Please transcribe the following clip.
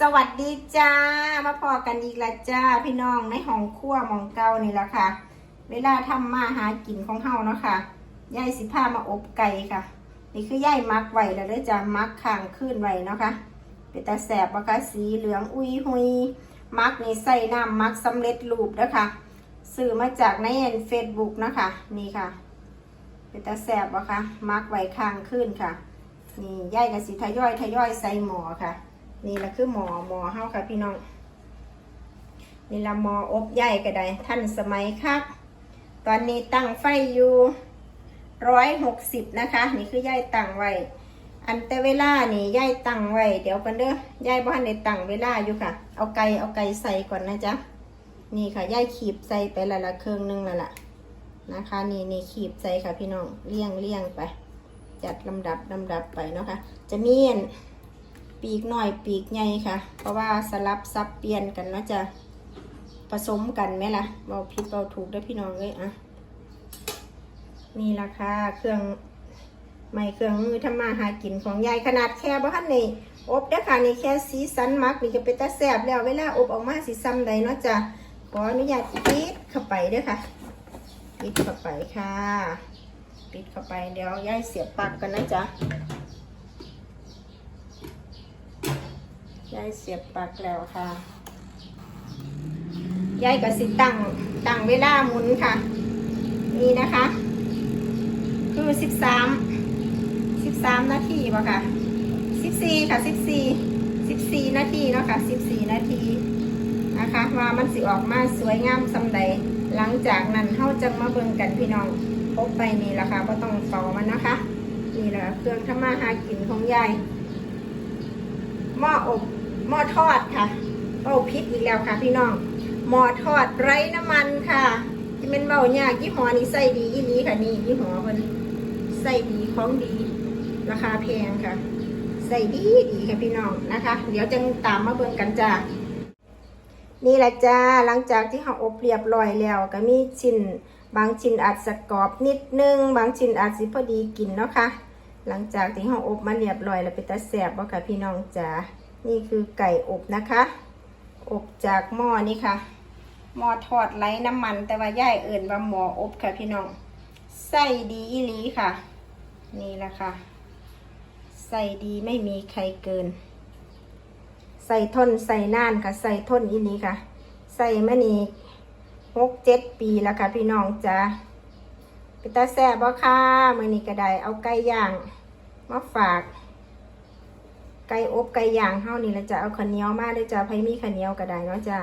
สวัสดีจ้า มาพอกันอีกแล้วจ้า พี่น้องในห้องครัวมองเก่านี่แหละค่ะ เวลาทำมาหากินของเฮาเนาะค่ะยายสิพามาอบไก่ค่ะ นี่คือยายมักไว้แล้วเด้อจ้ามักข้างขึ้นไว้เนาะค่ะเป็นตาแสบปะคะสีเหลืองอุ้ยหุยมักนี่ใส่น้ำมักสำเร็จรูปเด้อค่ะซื้อมาจากในเฟซบุ๊กนะคะนี่ค่ะ เป็นตาแสบปะคะมักไว้ข้างขึ้นค่ะ นี่ยายกับสีทยอยทยอยใส่หมอค่ะ นี่ละคือหมอหมอเฮาค่ะพี่น้อง นี่ละหมออบใหญ่ก็ได้ท่านสมัยครับตอนนี้ตั้งไฟอยู่ร้อยหกสิบนะคะ นี่คือย่ายตั้งไว้ อันแต่เวลานี่ย่ายตั้งไว้ เดี๋ยวกันเด้อย่ายบ้านในตั้งเวลาอยู่ค่ะ เอาไก่เอาไก่ใส่ก่อนนะจ๊ะนี่ค่ะย่ายขีบใส่ไปละละเครื่องหนึงและละนะคะ นี่นี่ขีบใส่ค่ะพี่น้องเลี่ยงเลี่ยงไป จัดลำดับลำดับไปเนาะค่ะจะมีอัน ปีกหน่อยปีกใหญ่ค่ะ เพราะว่าสลับซับเปลี่ยนกันเนาะจะผสมกันไหมล่ะเบาผิดเบาถูกได้พี่น้องเลยอะนี่ราคาเครื่องไม่เครื่องมือทำมาหากินของยายขนาดแค่บ้านนี่อบได้อค่ะนี่แค่สีสันมักนี่ก็เป็นตาแสบแล้วเวลาอบออกมาสีซ้ำใดเนาะจ้ะขออนุญาตปิดเข้าไปเด้อค่ะปิดเข้าไปค่ะ ปิดเข้าไปเดี๋ยวยายเสียบปลั๊กกันนะจ๊ะ ยายเสียบปลั๊กแล้วค่ะยายก็สิตั้งตั้งเวลาหมุนค่ะ นี่นะคะ คือสิบสามสิบสามนาทีป่ะค่ะสิบสี่ค่ะสิบสี่สิบสี่นาทีเนาะค่ะสิบสี่นาทีนะคะว่ามันสิออกมาสวยงามสำใดหลังจากนั้นเฮาจะมาเบิ่งกันพี่น้องพบไปนี่แหละค่ะก็ต้องเฝ้ามันนะคะ นี่แหละเครื่องทำมาหากินของยายหม้ออบ ม้อทอดค่ะเบาพิษอีกแล้วค่ะพี่น้องหม้อทอดไร้น้ำมันค่ะที่เป็นเบายากยี่ห้อนี้ใส่ดีอีนี้ค่ะนี่ยี่ห้อมันใส่ดีของดี ราคาแพงค่ะ ใส่ดีดีค่ะพี่น้องนะคะ เดี๋ยวจะตามมาเบิ่งกันจ้านี่แหละจ้าหลังจากที่เราอบเรียบร้อยแล้วก็มีชิ้นบางชิ้นอาจจะกรอบนิดนึง บางชิ้นอาจสิพอดีกินเนาะค่ะหลังจากที่เราอบมาเรียบร้อยแล้วเป็นตาแสบบ่ค่ะพี่น้องจ๋า นี่คือไก่อบนะคะ อบจากหม้อนี่ค่ะ หม้อทอดไร้น้ำมัน แต่ว่าย่ายเอิ่นว่าหม้ออบค่ะพี่น้องใส่ดีอีหลีค่ะ นี่แหละค่ะใส่ดีไม่มีใครเกิน ใส่ทนใส่น่านค่ะ ใส่ทนอีหลีค่ะ ใส่มานี่หกเจ็ดปีแล้วค่ะพี่น้องจ๋าเป็นตาแซ่บบ่ค่ะมือนี้ก็ได้เอาไก่ย่างมาฝาก ไก่อบไก่ย่างเฮานี่ละจะเอาข้าวเหนียวมาด้วยจ้าไผมีข้าวเหนียวก็ได้เนาะจ้า